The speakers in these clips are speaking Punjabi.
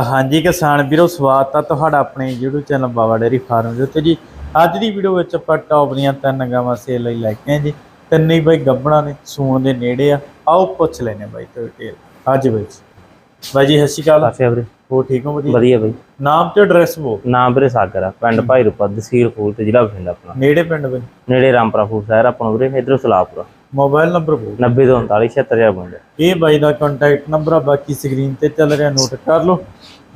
ਹਾਂਜੀ ਕਿਸਾਨ ਵੀਰੋ ਸਵਾਗਤ ਆ ਤੁਹਾਡਾ ਆਪਣੇ YouTube channel Baba dairy farm ਦੇ ਉੱਤੇ ਜੀ। ਅੱਜ ਦੀ ਵੀਡੀਓ ਵਿੱਚ ਆਪਾਂ ਟੌਪ ਦੀਆਂ ਤਿੰਨ ਗਾਵਾਂ ਸੇਲ ਲਈ ਲੈ ਕੇ ਆਏ ਜੀ। ਤਿੰਨੇ ਹੀ ਬਾਈ ਗੱਬਣਾ ਨੇ ਸੂਣ ਦੇ ਨੇੜੇ ਆ। ਆਓ ਪੁੱਛ ਲੈਨੇ ਬਾਈ ਤੋਂ ਡਿਟੇਲ ਅੱਜ ਵਿੱਚ ਬਾਈ ਜੀ ਸਤਿ ਸ਼੍ਰੀ ਅਕਾਲ। ਆਸਿਆ ਵੀਰੇ। ਹੋ ਠੀਕ ਹੋ ਵਧੀਆ? ਵਧੀਆ ਬਈ। ਨਾਮ ਤੇ ਐਡਰੈਸ ਬੋ ਨਾਮ ਵੀਰੇ ਸਾਗਰ ਆ ਪਿੰਡ ਭਾਈ ਰੂਪਾ ਤਹਿਸੀਲ ਫੂਲ ਤੇ ਜ਼ਿਲ੍ਹਾ ਬਠਿੰਡਾ ਆਪਣਾ। ਨੇੜੇ ਪਿੰਡ ਬਾਈ। ਨੇੜੇ ਰਾਮਪੁਰਾ ਫੂਲ ਸ਼ਹਿਰ ਆਪਣਾ ਵੀਰੇ ਇਧਰੋਂ ਸਲਾਪੁਰਾ ਮੋਬਾਈਲ ਨੰਬਰ ਬੋ 90 ਤੋਂ 39 76000 ਬੰਦੇ ਇਹ ਬਾਈ ਦਾ ਕੰਟੈਕਟ ਨੰਬਰ ਆ ਬਾਕੀ ਸਕਰੀਨ ਤੇ ਚੱਲ ਰਿਹਾ ਨੋਟ ਕਰ ਲਓ।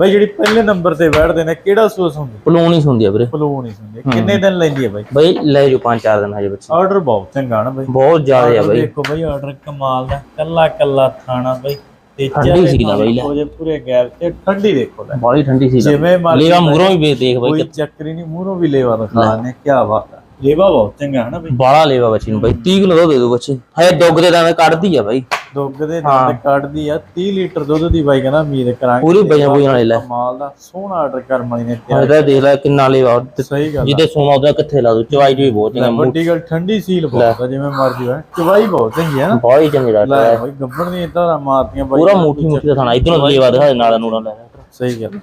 ਬਾਈ ਜਿਹੜੀ ਪਹਿਲੇ ਨੰਬਰ ਤੇ ਬੈਠਦੇ ਨੇ ਕਿਹੜਾ ਸੂਸ ਹੁੰਦੀ? ਪਲੂਣੀ ਹੁੰਦੀ ਆ ਵੀਰੇ। ਪਲੂ ਨਹੀਂ ਹੁੰਦੀ। ਕਿੰਨੇ ਦਿਨ ਲੈਂਦੀ ਹੈ ਬਾਈ? ਬਈ ਲੈ ਜੋ 5-4 ਦਿਨ ਹਜੇ ਬੱਚੇ। ਆਰਡਰ ਬਹੁਤ ਚੰਗਾ ਨਾ ਬਾਈ। ਬਹੁਤ ਜ਼ਿਆਦਾ ਆ ਬਈ। ਦੇਖੋ ਬਈ ਆਰਡਰ ਕਮਾਲ ਦਾ। ਕੱਲਾ ਕੱਲਾ ਥਾਣਾ ਬਈ। ਠੰਡੀ ਸੀ ਨਾ ਬਈ ਲੈ। ਪੂਰੇ ਗੈਪ ਤੇ ਠੰਡੀ ਦੇਖੋ ਲੈ। ਬੜੀ ਠੰਡੀ ਸੀ ਜਿਵੇਂ ਲੀਵਾ ਮੂਰੋਂ ਵੀ ਦੇਖ ਬਈ ਕੋਈ ਚੱਕਰੀ ਨਹੀਂ ਮੂਹਰੋਂ ਵੀ ਲੇਵਾ ਦਿਖਾ ਨੇ ਕੀ ਬਾਤ ਲੇਵਾ ਬਹੁਤ ਚੰਗਾ ਹੈ ਨਾ ਬਈ। ਬਾਲਾ ਲੇਵਾ ਬੱਚੀ ਨੂੰ ਬਈ 30 ਕਿਲੋ ਦੁੱਧ ਦੇ ਦੋ ਬੱਚੇ। ਹਜੇ ਦੁੱਗ ਦੇ ਦਾਣੇ ਕੱਢਦੀ ਆ ਬਈ। ਦੁੱਧ ਦੇ ਨਾਲ ਕੱਢਦੀ ਆ 30 ਲੀਟਰ ਦੁੱਧ ਦੀ ਬਾਈ ਕਹਿੰਦਾ ਉਮੀਦ ਕਰਾਂਗੇ ਪੂਰੀ ਬਈਆਂ ਬਈਆਂ ਵਾਲੇ ਲੈ। ਕਮਾਲ ਦਾ ਸੋਹਣਾ ਆਰਡਰ ਕਰਮ ਵਾਲੀ ਨੇ ਤਿਆਰ ਇਹਦਾ ਦੇਖ ਲੈ ਕਿੰਨਾ ਲੇਵਾ। ਸਹੀ ਗੱਲ ਜਿਹਦੇ ਸੋਨਾ ਉਹਦਾ ਕਿੱਥੇ ਲਾ ਦੋ ਚਵਾਈ ਜੀ ਬਹੁਤ ਆ। ਚੰਗਾ ਵੱਡੀ ਗੱਲ ਠੰਡੀ ਸੀਲ ਬਹੁਤ ਆ ਜਿਵੇਂ ਮਰਜ਼ੀ ਹੋਏ। ਚਵਾਈ ਬਹੁਤ ਚੰਗੀ ਹੈ ਨਾ। ਬਹੁਤ ਹੀ ਚੰਗੀ ਡਾਕਟਰ ਲੈ ਬਈ ਗੱਬਣ ਦੀਆਂ ਤਾਂ ਮਾਰਤੀਆਂ ਬਾਈ। ਪੂਰਾ ਮੁੱਠੀ ਮੁੱਠੀ ਦਾ ਥਾਣਾ ਇਧਰੋਂ ਲੇਵਾ ਦਿਖਾ ਨਾਲਾ ਨੂੜਾ ਲੈ ਲੈ। ਸਹੀ ਗੱਲ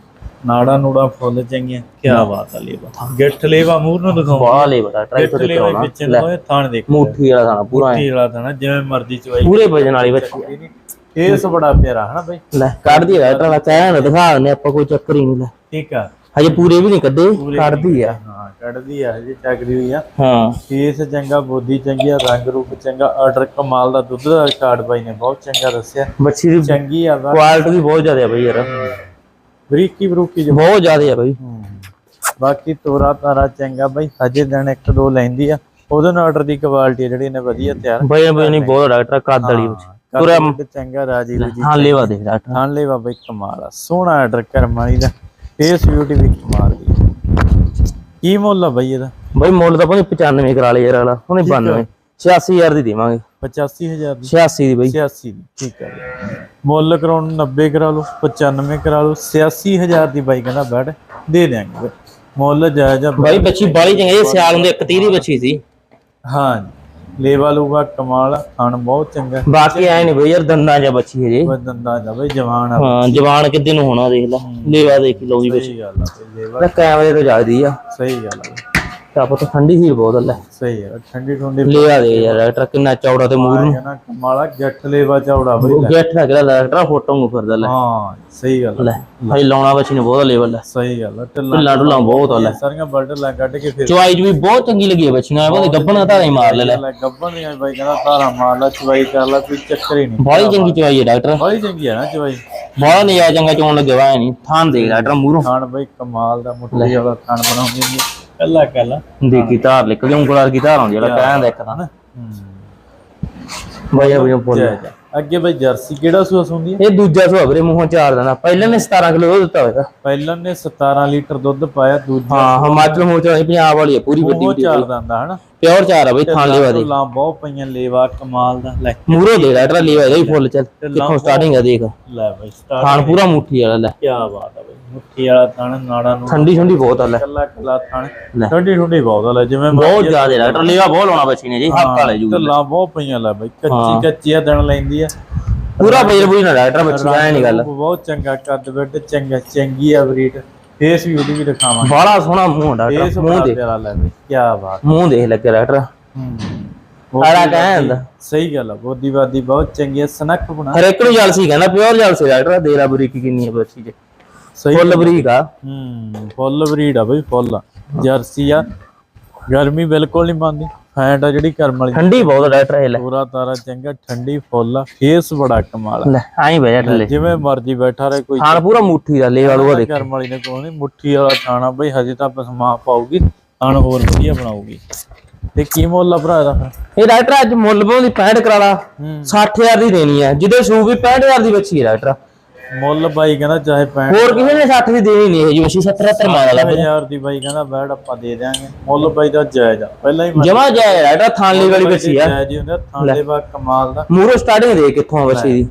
ਨਾੜਾ ਨੂੜਾ ਫੁੱਲ ਚੰਗੀਆਂ ਕੀ ਬਾਤ ਆ ਲੇਵਾ। ਗਿੱਠ ਲੇਵਾ ਮੂਰ ਨੂੰ ਦਿਖਾਓ ਬਾਲਾ ਲੇਵਾ ਦੇ ਲੇਵਾ ਕਰਾਉਣਾ ਵਿੱਚ ਨੂੰ ਥਾਣ ਦੇਖੋ। ਮੁੱਠੀ ਵਾਲਾ ਥਾਣਾ ਪੂਰਾ। ਮੁੱਠੀ ਵਾਲਾ ਥਾਣਾ ਜਿਵੇਂ ਮਰਜ਼ੀ ਚਵਾਈ ਪੂਰੇ ਵਜਨ ਵਾਲੀ ਬੱਚੀ। ਫੇਸ ਬੜਾ ਪਿਆਰਾ ਹਨਾ ਬਈ? ਲੈ ਕੱਢਦੀ ਆ ਡਾਕਟਰ ਵਾਲਾ ਚਾਹ ਨਾ ਦਿਖਾ ਦਿੰਦੇ ਆਪਾਂ ਕੋਈ ਚੱਕਰ ਹੀ ਨਹੀਂ ਲੈ। ਠੀਕ ਆ। ਹਜੇ ਪੂਰੇ ਵੀ ਨਹੀਂ ਕੱਢੇ ਕੱਢਦੀ ਆ ਹਾਂ ਕੱਢਦੀ ਆ ਹਜੇ ਚੱਕਦੀ ਹੋਈ ਆ। ਹਾਂ। ਫੇਸ ਚੰਗਾ ਬੋਦੀ ਚੰਗੀ ਆ ਰੰਗ ਰੂਪ ਚੰਗਾ ਆਰਡਰ ਕਮਾਲ ਦਾ ਦੁੱਧ ਦਾ ਕਾਰਡ ਬਾਈ ਨੇ ਬਹੁਤ ਚੰਗਾ ਦੱਸਿਆ। ਬੱਚੀ ਦੀ ਚੰਗੀ ਆ ਕੁਆਲਿਟੀ ਵੀ ਬਹੁਤ ਜ਼ਿਆਦਾ ਆ ਬਈ ਯਾਰ। ਬਰੀਕੀ ਬਰੂਕੀ ਜੋ ਬਹੁਤ ਜ਼ਿਆਦਾ ਆ ਬਈ। ਬਾਕੀ ਤੋਰਾ ਤਾਰਾ ਚੰਗਾ ਬਾਈ ਹਜੇ ਦਿਨ ਇੱਕ ਦੋ ਲੈਂਦੀ ਆ। ਉਹਦੇ ਨਾਲ ਆਰਡਰ ਦੀ ਕੁਆਲਿਟੀ ਜਿਹੜੀ ਨੇ ਵਧੀਆ ਤਿਆਰ ਬਈ ਬਈ ਨਹੀਂ ਬਹੁਤ ਡਾਕਟਰ ਕੱਦ ਵਾਲੀ ਪੂਰਾ ਚੰਗਾ ਰਾਜੀ ਜੀ ਹਾਂ ਲੇਵਾ ਦੇਖ ਡਾਕਟਰ ਹਾਂ ਲੈ ਬਾਬਾ ਇੱਕ ਕਮਾਲ ਆ। ਸੋਹਣਾ ਆਰਡਰ ਕਰਮ ਵਾਲੀ ਦਾ। ਫੇਸ ਬਿਊਟੀ ਵੀ ਕਮਾਲ ਦੀ ਆ। ਕੀ ਮੁੱਲ ਆ ਬਾਈ ਇਹਦਾ? ਬਈ ਮੁੱਲ ਤਾਂ ਭਾਵੇਂ 95 ਕਰਾ ਲਈ ਯਾਰ ਵਾਲਾ। ਉਹਨੇ 92 86000 ਦੀ ਦੇਵਾਂਗੇ। 85000 ਦੀ। 86 ਦੀ ਬਈ। 86 ਦੀ ਠੀਕ ਜੀ। ਮੁੱਲ ਕਰਾਉਣ ਨੂੰ 90 ਕਰਾ ਲਓ 95 ਕਰਾ ਲਓ 86000 ਦੀ ਬਾਈ ਕਹਿੰਦਾ ਬੈਡ ਦੇ ਦਿਆਂਗੇ ਮੁੱਲ ਜਾਇਜ਼ ਆ ਬਾਈ ਬੱਚੀ ਬਾਲੀ ਚੰਗੀ ਇਹ ਸਿਆਲ ਹੁੰਦੇ 31 ਦੀ ਬੱਚੀ ਸੀ। ਹਾਂ ਲੇਵਾ ਲੂਗਾ ਕਮਾਲ ਖਾਣ ਬਹੁਤ ਚੰਗਾ। ਬਾਕੀ ਐ ਨਹੀਂ ਬਈ ਯਾਰ ਦੰਦਾਂ ਜਾਂ ਬੱਚੀ ਹਜੇ ਬੰਦਾ ਜਾ ਬਈ ਜਵਾਨ ਆ ਹਾਂ ਜਵਾਨ ਕਿੱਦੇ ਨੂੰ ਹੋਣਾ ਦੇਖ ਲੈ। ਲੇਵਾ ਦੇਖ ਲਓ ਜੀ ਬੱਚੀ। ਸਹੀ ਗੱਲ ਆ ਲੇਵਾ। ਕੈਮਰੇ ਤੋਂ ਜਗਦੀ ਆ। ਸਹੀ ਗੱਲ ਆ ਆਪਾਂ ਤਾਂ ਠੰਡੀ ਸੀ ਬਹੁਤ ਲੈ ਸਹੀ ਆ ਠੰਡੀ ਠੰਡੀ ਲਿਆ ਦੇ ਯਾਰ ਡਾਕਟਰ ਕਿੰਨਾ ਚੌੜਾ ਤੇ ਮੂੰਹ ਨੂੰ। ਕਹਿੰਦਾ ਕਮਾਲਾ ਜੱਟ ਲੇਵਾ ਚੌੜਾ ਬਈ। ਗੇਟ ਨਾ ਕਿਹੜਾ ਡਾਕਟਰ ਫੋਟੋ ਨੂੰ ਫਿਰਦਾ ਲੈ। ਹਾਂ ਸਹੀ ਗੱਲ ਲੈ ਭਾਈ ਲਾਉਣਾ ਬੱਚੀ ਨੇ ਬਹੁਤ ਲੈਵਲ ਲੈ ਸਹੀ ਗੱਲ ਆ ਢਿੱਲਾ ਢਿੱਲਾ ਬਹੁਤ ਲੈ। ਸਾਰੀਆਂ ਬਰਡਰ ਲੈ ਕੱਢ ਕੇ ਫਿਰ ਚਵਾਈ ਵੀ ਬਹੁਤ ਚੰਗੀ ਲੱਗੀ ਹੈ ਬੱਚੀਆਂ ਉਹਦੇ ਗੱਬਣਾ ਧਾਰਾ ਹੀ ਮਾਰ ਲੈ ਲੈ। ਗੱਬਣ ਦੀਆਂ ਬਾਈ ਕਹਿੰਦਾ ਤਾਰਾ ਮਾਰ ਲਾ ਚਵਾਈ ਕਰ ਲਾ ਕੋਈ ਚੱਕਰ ਹੀ ਨਹੀਂ ਬੜੀ ਚੰਗੀ ਚਵਾਈ ਹੈ ਡਾਕਟਰ। ਬੜੀ ਚੰਗੀ ਆ ਨਾ ਚਵਾਈ ਬੜਾ ਨਿਆ ਚੰਗਾ ਚੋਣ ਲੱਗੇ ਵਾ ਨਹੀਂ ਥਾਂ ਦੇ ਡਾਕਟਰ ਮੂਹਰੋਂ। ਖਾਣ ਬਈ ਕਮਾਲ ਦਾ ਮੁੱਠੀ ਵਾਲਾ ਖਾਣ ਬਣਾਉਂਦੀ ਨੇ ਕੱਲਾ ਕੱਲਾ ਦੇਖੀ ਧਾਰ ਨਿਕਲ ਉਂਗਲਾਰ ਕੀ ਧਾਰ ਆਉਂਦੀ ਜਿਹੜਾ ਕਹਿਣ ਦਾ ਇੱਕ ਤਾਂ ਬਾਈ ਬਾਈ ਬੋਲ ਅੱਗੇ ਬਈ ਜਰਸੀ ਕਿਹੜਾ ਹੁੰਦੀ ਹੈ ਇਹ ਦੂਜਾ ਸੁਆ ਵੀਰੇ ਮੂੰਹੋਂ ਚਾਰ ਦਿੰਦਾ ਪਹਿਲਾਂ ਨੇ 17 ਕਿਲੋ ਦੁੱਧ ਦਿੱਤਾ ਹੋਇਆ ਪਹਿਲਾਂ ਨੇ 17 ਲੀਟਰ ਦੁੱਧ ਪਾਇਆ ਦੂਜਾ ਹਾਂ ਹਿਮਾਚਲ ਮੋਚਾ ਪੰਜਾਬ ਵਾਲੀ ਹੈ ਪੂਰੀ ਵੱਡੀ ਉਹ ਚਾਰ ਦੰਦਾ ਹਨਾ? ਪਿਓਰ ਚਾਰ ਆ ਬਈ ਥਾਂ ਲੈਵਾ ਦੇ ਲਾਂ ਬਹੁਤ ਪਈਆਂ ਲੇਵਾ ਕਮਾਲ ਦਾ ਲੈ। ਮੂਹਰੋਂ ਦੇ ਡਾਕਟਰ ਲੈਵਾ ਇਹਦਾ ਹੀ ਫੁੱਲ ਚੱਲ ਕਿੱਥੋਂ ਸਟਾਰਟਿੰਗ ਆ ਦੇਖ। ਲੈ ਬਈ ਸਟਾਰਟ ਥਾਣ ਪੂਰਾ ਮੁੱਠੀ ਵਾਲਾ ਲੈ। ਕੀ ਬਾਤ ਆ ਬਈ ਮੁੱਠੀ ਵਾਲਾ ਥਣ ਨਾੜਾ ਨੂੰ ਠੰਡੀ ਠੰਡੀ ਬਹੁਤ ਆ ਲੈ। ਕੱਲਾ ਕੱਲਾ ਲੈ। ਠੰਡੀ ਠੰਡੀ ਬਹੁਤ ਆ ਲੈ ਜਿਵੇਂ ਬਹੁਤ ਜ਼ਿਆਦਾ ਡਾਕਟਰ ਲੈਵਾ ਬਹੁਤ ਲਾਉਣਾ ਬੱਚੀ ਨੇ ਜੀ ਹੱਕ ਵਾਲੇ ਜੂ ਢੱਲਾਂ ਬਹੁਤ ਪਈਆਂ ਲੈ ਬਈ ਕੱਚੀ ਕੱਚੀ ਆ ਦਿਨ ਲੈਂਦੀ ਆ। ਪੂਰਾ ਬੇਲ ਬੁਈ ਨਾ ਡਾਕਟਰ ਬੱਚੀ ਐ ਨਹੀਂ ਗੱਲ। ਬਹੁਤ ਚੰਗਾ ਕੱਦ ਬੈਠ ਚੰਗਾ ਚੰਗੀ ਆ ਬਰੀਡ। ਫੇਸ ਵੀ ਉਹਦੀ ਵੀ ਦਿਖਾਵਾਂ ਬੜਾ ਸੋਹਣਾ ਮੂੰਹ ਡਾਕਟਰ ਮੂੰਹ ਦੇ ਕੀ ਬਾਤ। ਮੂੰਹ ਦੇਖ ਲੱਗੇ ਡਾਕਟਰ। ਆੜਾ ਕਹਿੰਦਾ ਸਹੀ ਗੱਲ ਆ ਬੋਦੀਵਾਦੀ ਬਹੁਤ ਚੰਗੀ ਆ ਸਨੱਖ ਬਣਾ। ਹਰ ਇੱਕ ਨੂੰ ਜਲ ਸੀ ਕਹਿੰਦਾ ਪਿਓਰ ਜਲ ਸੀ ਡਾਕਟਰ ਦੇਰਾ ਬਰੀਕੀ ਕਿੰਨੀ ਹੈ ਬੱਚੀ ਚ। ਸਹੀ ਫੁੱਲ ਬਰੀਕ ਆ। ਹੂੰ ਫੁੱਲ ਬਰੀਡ ਆ ਬਈ ਫੁੱਲ ਜਰਸੀ ਆ ਗਰਮੀ ਬਿਲਕੁਲ ਨਹੀਂ ਮੰਨਦੀ ਫੈਂਟ ਆ ਜਿਹੜੀ ਕਰਮ ਵਾਲੀ। ਠੰਡੀ ਬਹੁਤ ਡਾਕਟਰ ਇਹ ਲੈ। ਪੂਰਾ ਤਾਰਾ ਚੰਗਾ ਠੰਡੀ ਫੁੱਲ ਆ ਫੇਸ ਬੜਾ ਕਮਾਲ ਲੈ ਬਹਿ ਜਾ ਥੱਲੇ ਜਿਵੇਂ ਮਰਜ਼ੀ ਬੈਠਾ ਰਹੇ ਕੋਈ ਖਾਣ ਪੂਰਾ ਮੁੱਠੀ ਦਾ ਲੈ ਵਾਲੂਆ ਦੇਖ। ਕਰਮ ਵਾਲੀ ਨੇ ਕੋਈ ਨਹੀਂ ਮੁੱਠੀ ਵਾਲਾ ਖਾਣਾ ਬਈ ਹਜੇ ਤਾਂ ਪਸਮਾ ਪਾਉਗੀ ਖਾਣ ਹੋਰ ਵਧੀਆ ਬਣਾਉਗੀ ਤੇ ਕੀ ਮੁੱਲ ਆ ਭਰਾ ਇਹਦਾ? ਇਹ ਡਾਕਟਰ ਅੱਜ ਮੁੱਲ ਪਾਉਂਦੀ 65 ਕਰਾ ਲਾ ਹੂੰ 60000 ਦੀ ਦੇਣੀ ਹੈ ਜਿਹਦੇ ਸੂ ਵੀ 65000 ਦੀ ਬੱਚੀ ਹੈ ਡਾਕਟਰ। ਮੁੱਲ ਬਾਈ ਕਹਿੰਦਾ ਚਾਹੇ 65 ਹੋਰ ਕਿਸੇ ਨੇ 60 ਦੀ ਦੇਣੀ ਨਹੀਂ ਹੈ ਜੀ ਬੱਚੀ 70 70 ਮਾਰ ਲਾ ਹਜ਼ਾਰ ਦੀ ਬਾਈ ਕਹਿੰਦਾ ਬੈਡ ਆਪਾਂ ਦੇ ਦਿਆਂਗੇ। ਮੁੱਲ ਬਾਈ ਦਾ ਜਾਇਜ਼ ਆ। ਪਹਿਲਾਂ ਹੀ ਜਮਾ ਜਾਏ ਡਾਕਟਰ ਥਾਂਲੀ ਵਾਲੀ ਬੱਚੀ ਆ। ਜਾਇਜ਼ ਹੀ ਹੁੰਦਾ ਥਾਂਲੇ ਕਮਾਲ ਦਾ। ਮੂਰੋ ਸਟਾਰਟਿੰਗ ਦੇ ਕਿੱਥੋਂ ਆ ਬੱਚੀ ਦੀ?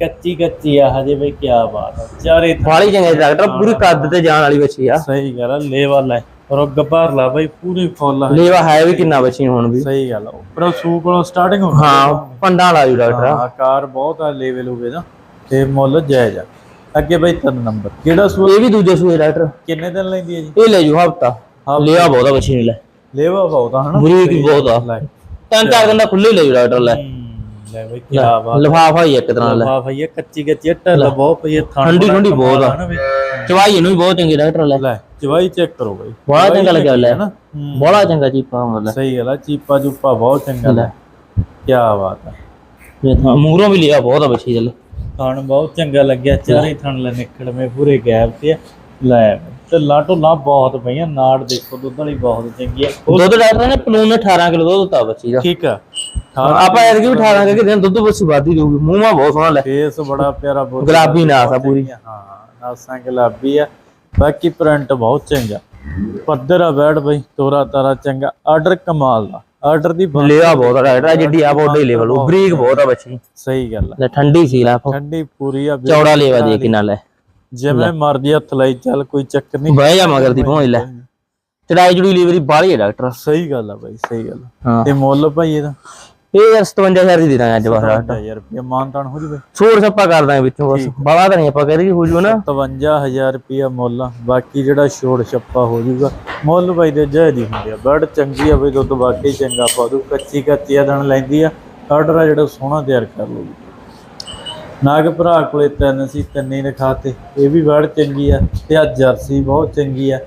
ਕੱਚੀ ਕੱਚੀ ਆ ਹਜੇ ਬਈ ਕੀ ਬਾਤ ਆ। ਚਾਰੇ ਵਾਲੀ ਚੰਗੇ ਡਾਕਟਰ ਪੂਰੀ ਕੱਦ ਤੇ ਜਾਣ ਵਾਲੀ ਬੱਚੀ ਆ। ਸਹੀ ਗੱਲ ਆ ਲੇਵਾ ਲੈ। ਰੁੱਗ ਭਰ ਲਾ ਬਾਈ ਪੂਰੀ ਫੁੱਲ ਆ। ਲੇਵਾ ਹੈ ਵੀ ਕਿੰਨਾ ਬੱਚੀ ਹੁਣ ਵੀ। ਸਹੀ ਗੱਲ ਆ ਉੱਪਰੋਂ ਸੂ ਕੋਲੋਂ ਸਟਾਰਟਿੰਗ ਹਾਂ ਪੰਡਾਂ ਵਾਲਾ ਜੀ ਡਾਕਟਰ ਆਕਾਰ ਬਹੁਤ ਆ ਲੈਵਲ ਹੋਵੇ ਨਾ ਤੇ ਮੁੱਲ ਜਾਇਜ਼ ਆ। ਅੱਗੇ ਬਾਈ ਤਿੰਨ ਨੰਬਰ। ਕਿਹੜਾ ਸੂਆ ਇਹ ਵੀ ਦੂਜੇ ਸੂਏ ਡਾਕਟਰ ਕਿੰਨੇ ਦਿਨ ਲੈਂਦੀ ਹੈ ਜੀ? ਇਹ ਲੈ ਜੂ ਹਫਤਾ। ਲਿਆ ਬਹੁਤਾ ਬੱਚੀ ਨੇ ਲੈ। ਲੇਵਾ ਬਹੁਤਾ ਹਨਾ? ਬਰੀਕ ਬਹੁਤ ਆ। ਤਿੰਨ ਚਾਰ ਦਿਨ ਦਾ ਖੁੱਲੇ ਲੈ ਜੂ ਡਾਕਟਰ ਲੈ। ਲੈ ਬਈ ਕੀ ਬਾਤ ਲਿਫਾਫਾ ਹੀ ਇੱਕ ਤਰ੍ਹਾਂ ਲੈ। ਵਾਹ ਭਈਆ ਕੱਚੀ ਕੱਚੀ ਢੱਲ ਬਹੁਤ ਪਈ ਹੈ ਠੰਡੀ ਠੰਡੀ ਬਹੁਤ ਆ। ਚਵਾਈ ਇਹਨੂੰ ਵੀ ਬਹੁਤ ਚੰਗੀ ਡਾਕਟਰ ਲੈ। ਚਵਾਈ ਚੈੱਕ ਕਰੋ ਬਈ। ਬੜਾ ਚੰਗਾ ਲੱਗਿਆ ਲੈ। ਹੈ। ਨਾ ਹਮ, ਬੜਾ ਚੰਗਾ ਚੀਪਾ ਮਤਲਬ ਸਹੀ ਗੱਲ ਆ ਚੀਪਾ ਚੂਪਾ ਬਹੁਤ ਚੰਗਾ ਲੈ। ਕੀ ਬਾਤ ਹੈ ਇਹ ਤਾਂ ਮੂਹਰੋਂ ਵੀ ਲਿਆ ਬਹੁਤ ਆ ਬੱਚੀ ਦੇ ਥਣ ਬਹੁਤ ਚੰਗਾ ਲੱਗਿਆ ਚਾਰੇ ਥਣ ਲੈ ਨਿਕਲਵੇਂ ਪੂਰੇ ਗੈਪ ਤੇ। ਲੈ ਤੇ ਲਾਟੋ ਲਾ ਬਹੁਤ ਪਈਆਂ ਨਾੜ ਦੇਖੋ ਦੁੱਧ ਵਾਲੀ ਬਹੁਤ ਚੰਗੀ ਉਹ ਦੁੱਧ ਡਾਕਟਰ ਨੇ ਪਲੂਨ ਨੇ 18 ਕਿਲੋ ਦੁੱਧ ਦਿੱਤਾ ਬੱਚੀ ਦਾ। ਠੀਕ ਆ। ਆਪਾਂ ਐਤਕੀ ਵੀ 18 ਕਰਕੇ ਦਿਨ ਦੁੱਧ ਬੱਚੀ ਵਾਦੀ ਦਊਗੀ ਮੂੰਹ ਮਾ ਬਹੁਤ ਸੋਹਣਾ ਲੈ। ਫੇਸ ਬੜਾ ਪਿਆਰਾ ਬਹੁਤ ਗੁਲਾਬੀ ਨਾਸ ਆ ਪੂਰੀ। ਹਾਂ ਨਾਸਾਂ ਗੁਲਾਬੀ ਆ। ਬਾਕੀ ਪ੍ਰਿੰਟ ਬਹੁਤ ਚੰਗਾ। ਪੱਧਰ ਆ ਬੈਠ ਬਈ ਤੋਰਾ ਤਾਰਾ ਚੰਗਾ। ਆਰਡਰ ਕਮਾਲ ਦਾ। ਆਰਡਰ ਦੀ ਲਿਆ ਬਹੁਤ ਆ ਡਾਕਟਰ ਆ ਜਿੱਡੀ ਆ ਬੋਡੇ ਲੈਵਲ ਉਹ ਬਰੀਕ ਬਹੁਤ ਆ ਬੱਚੀ। ਸਹੀ ਗੱਲ ਲੈ ਠੰਡੀ ਸੀ ਲੈ ਠੰਡੀ ਪੂਰੀ ਆ ਚੌੜਾ ਲੇਵਾ ਦੇ ਕਿੰਨਾ ਲੈ। ਜਿਵੇਂ ਮਰਜ਼ੀ ਹੱਥ ਲਈ ਚੱਲ ਕੋਈ ਚੱਕਰ ਨਹੀਂ। ਬਹਿ ਜਾ ਮਗਰ ਦੀ ਪਹੁੰਚ ਲੈ। ਚੜਾਈ ਜੁੜੀ ਲੀਵਰੀ ਬਾਹਲੀ ਹੈ ਡਾਕਟਰ। ਸਹੀ ਗੱਲ ਆ ਬਾਈ ਸਹੀ ਗੱਲ। ਹਾਂ। ਤੇ ਮੁੱਲ ਭਾਈ ਇਹਦਾ? ਇਹ ਯਾਰ 57000 ਦੀ ਦੇ ਦਾਂਗੇ ਅੱਜ ਬਾਹਰ 50000 ਰੁਪਏ ਮਾਨਤਾਨ ਹੋ ਜਵੇ। ਛੋੜ ਛੱਪਾ ਕਰ ਦਾਂਗੇ ਵਿੱਚੋਂ ਬਸ। ਬਾਵਾ ਤਾਂ ਨਹੀਂ ਆਪਾਂ ਕਰੀ ਹੋ ਜੂ ਨਾ। 57000 ਰੁਪਏ ਮੁੱਲ ਬਾਕੀ ਜਿਹੜਾ ਛੋੜ ਛੱਪਾ ਹੋ ਜਾਊਗਾ ਮੁੱਲ ਬਾਈ ਦੇ ਜਾਇਜ਼ ਹੀ ਹੁੰਦੇ ਆ। ਬੜ ਚੰਗੀ ਆ ਬਈ ਦੁੱਧ ਵਾਕਈ ਚੰਗਾ ਪਾ ਦੂ। ਕੱਚੀ ਕੱਚੀ ਆ ਦਣ ਲੈਂਦੀ ਆ। ਆਰਡਰ ਆ ਜਿਹੜਾ ਸੋਹਣਾ ਤਿਆਰ ਕਰ ਲਊਗੀ ਨਾਗ ਭਰਾ ਕੋਲੇ ਤਿੰਨ ਸੀ ਤਿੰਨੇ ਰਖਾਤੇ। ਇਹ ਵੀ ਬੜ ਚੰਗੀ ਆ ਤੇ ਆ ਜਰਸੀ ਬਹੁਤ ਚੰਗੀ ਆ।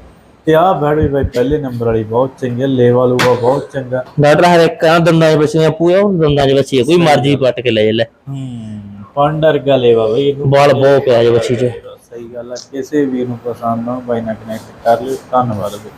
ਤੇ ਆ ਬੜ ਵੀ ਬਾਈ ਪਹਿਲੇ ਨੰਬਰ ਵਾਲੀ ਬਹੁਤ ਚੰਗੀ ਆ ਲੇਵਾ ਲੂਗਾ ਬਹੁਤ ਚੰਗਾ। ਡਾਕਟਰ ਹਰ ਇੱਕ ਕਹਿੰਦਾ ਦੰਦਾਂ 'ਚ ਬੱਚੀਆਂ ਪੂਆ ਉਹ ਦੰਦਾਂ 'ਚ ਬੱਚੀ ਆ, ਕੋਈ ਮਰਜ਼ੀ ਪੱਟ ਕੇ ਲੈ ਲੈ। ਹੂੰ ਪੰਡਰ ਗਾ ਲੇਵਾ ਬਈ ਬਾਲ ਬਹੁਤ ਪਿਆ ਜੇ ਬੱਚੀ 'ਚ। ਸਹੀ ਗੱਲ ਆ ਕਿਸੇ ਵੀ ਨੂੰ ਪਸੰਦ ਆ ਬਾਈ ਨਾਲ ਕਨੈਕਟ ਕਰ ਲਿਓ ਧੰਨਵਾਦ ਬਈ।